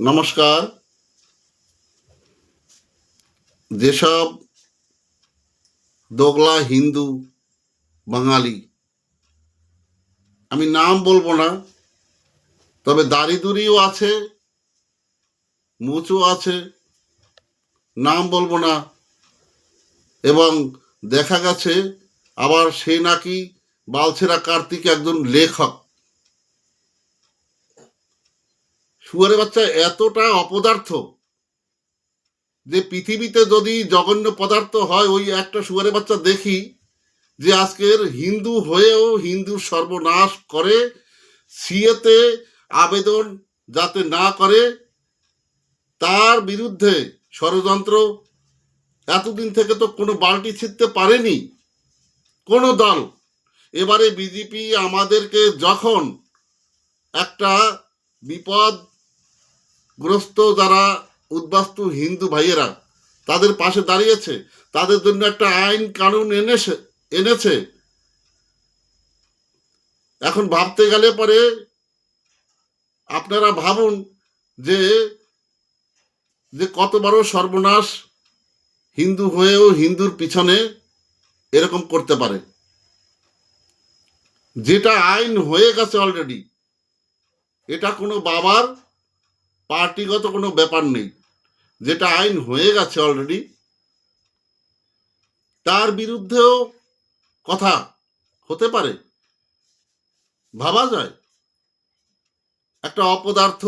নমস্কার। যেসব দোগলা হিন্দু বাঙালি, আমি নাম বলব না, তবে দারিদুরিও আছে মুচু আছে, নাম বলব না, এবং দেখা গেছে আবার সে নাকি বালছেরা কার্তিক একজন লেখক। শুয়ারে বাচ্চা এতটা অপদার্থ যে পৃথিবীতে যদি জঘন্য পদার্থ হয়, ওই একটা শুয়ারে বাচ্চা দেখি যে আজকের হিন্দু হয়েও হিন্দুর সর্বনাশ করে, সিএতে আবেদন যাতে না করে, তার বিরুদ্ধে ষড়যন্ত্র এতদিন থেকে তো কোনো বালটি ছিঁড়তে পারেনি, কোনো দল। এবারে বিজেপি আমাদেরকে যখন একটা বিপদ গ্রস্ত যারা উদ্বাস্তু হিন্দু ভাইয়েরা, তাদের পাশে দাঁড়িয়েছে, তাদের জন্য একটা আইন কানুন এনেছে এনেছে। এখন ভাবতে গেলে পরে আপনারা ভাবুন যে যে কত বড় সর্বনাশ হিন্দু হয়েও হিন্দুর পিছনে এরকম করতে পারে। যেটা আইন হয়ে গেছে অলরেডি এটা কোনো বাবার পার্টিগত কোনো ব্যাপার নেই। যেটা আইন হয়ে গেছে অলরেডি তার বিরুদ্ধেও কথা হতে পারে। ভাবা যায়। একটা অপদার্থ,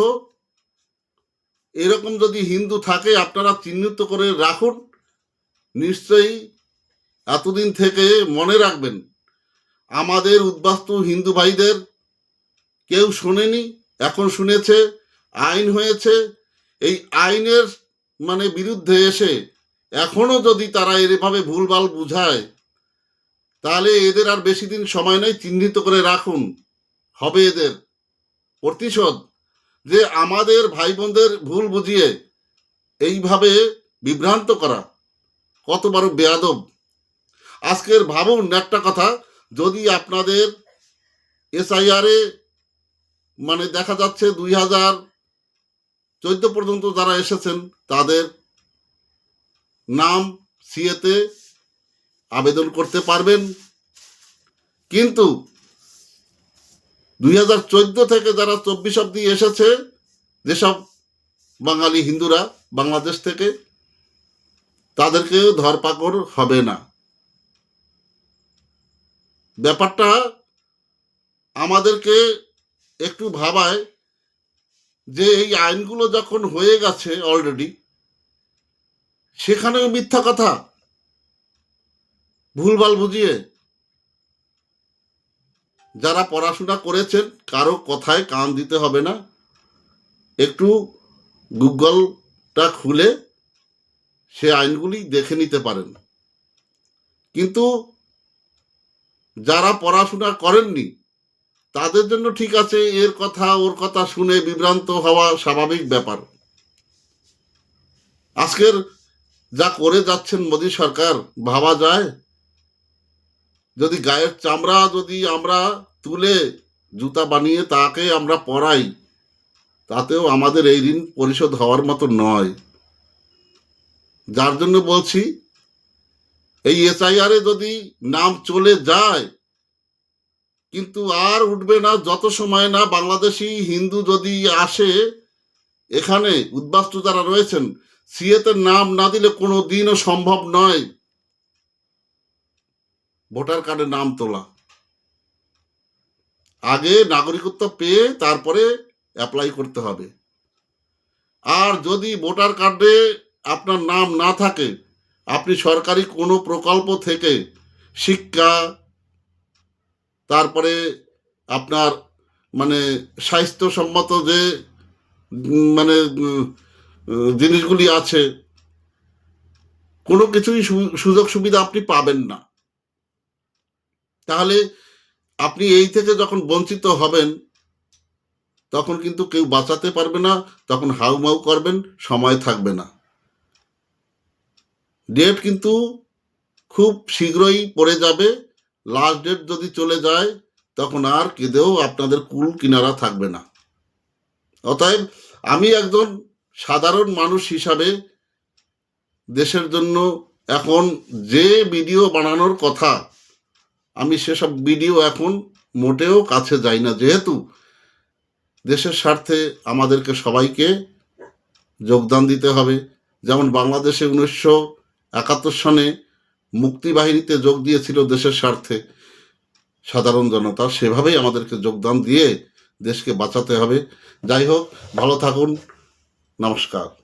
এরকম যদি হিন্দু থাকে, আপনারা চিহ্নিত করে রাখুন। নিশ্চয়ই এতদিন থেকে মনে রাখবেন, আমাদের উদ্বাস্তু হিন্দু ভাইদের কেউ শোনেনি, এখন শুনেছে। আইন হয়েছে, এই আইনের মানে বিরুদ্ধে এসে এখনও যদি তারা এভাবে ভুলভাল বুঝায়, তাহলে এদের আর বেশি দিন সময় নেই, চিহ্নিত করে রাখুন। হবে এদের প্রতিশোধ যে আমাদের ভাই বোনদের ভুল বুঝিয়ে এইভাবে বিভ্রান্ত করা কত বড় বেয়াদব। আজকের ভাবুন একটা কথা, যদি আপনাদের এসআইআরে মানে দেখা যাচ্ছে দুই হাজার চোদ্দ পর্যন্ত যারা এসেছেন, তাদের নাম সিএতে আবেদন করতে পারবেন। কিন্তু দুই হাজার চোদ্দ থেকে যারা চব্বিশ অব্দি এসেছে, যেসব বাঙালি হিন্দুরা বাংলাদেশ থেকে তাদেরকেও ধরপাকড় হবে না। ব্যাপারটা আমাদেরকে একটু ভাবায় যে এই আইনগুলো যখন হয়ে গেছে অলরেডি সেখানেও মিথ্যা কথা? ভুলভাল বুঝিয়ে? যারা পড়াশোনা করেছেন, কারও কথায় কান দিতে হবে না। একটু গুগলটা খুলে সে আইনগুলি দেখে নিতে পারেন। কিন্তু যারা পড়াশোনা করেননি তাদের জন্য ঠিক আছে, এর কথা, ওর কথা শুনে বিভ্রান্ত হওয়া স্বাভাবিক ব্যাপার। আজকের যা করে যাচ্ছেন মোদী সরকার, ভাবা যায়। যদি গায়ের চামড়া যদি আমরা তুলে জুতা বানিয়ে তাকে আমরা পরাই, তাতেও আমাদের এই ঋণ পরিশোধ হওয়ার মতো নয়। যার জন্য বলছি, এই এসআইআরে যদি নাম চলে যায় কিন্তু আর উঠবে না, যত সময় না বাংলাদেশি হিন্দু যদি আসে, এখানে উদ্বাস্তু যারা রয়েছেন সিএতে নাম না দিলে কোনো দিনও সম্ভব নয়। ভোটার কার্ডে নাম তোলা। আগে নাগরিকত্ব পেয়ে তারপরে অ্যাপ্লাই করতে হবে। আর যদি ভোটার কার্ডে আপনার নাম না থাকে, আপনি সরকারি কোনো প্রকল্প থেকে শিক্ষা তারপরে আপনার মানে স্বাস্থ্যসম্মত যে মানে জিনিসগুলি আছে, কোনো কিছুই সুযোগ সুবিধা আপনি পাবেন না। তাহলে আপনি এই থেকে যখন বঞ্চিত হবেন, তখন কিন্তু কেউ বাঁচাতে পারবে না, তখন হাউমাউ করবেন, সময় থাকবে না। ডেট কিন্তু খুব শীঘ্রই পড়ে যাবে। লাস্ট ডেট যদি চলে যায়, তখন আর কেঁদেও আপনাদের কুল কিনারা থাকবে না। অতএব আমি একজন সাধারণ মানুষ হিসাবে দেশের জন্য এখন যে ভিডিও বানানোর কথা, আমি সেসব ভিডিও এখন মোটেও কাছে যাই না। যেহেতু দেশের স্বার্থে আমাদেরকে সবাইকে যোগদান দিতে হবে। যেমন বাংলাদেশে উনিশশো একাত্তর সনে মুক্তিবাহিনীতে যোগ দিয়েছিল দেশের স্বার্থে। সাধারণ জনতা সেভাবেই আমাদেরকে যোগদান দিয়ে দেশকে বাঁচাতে হবে। যাই হোক, ভালো থাকুন। নমস্কার।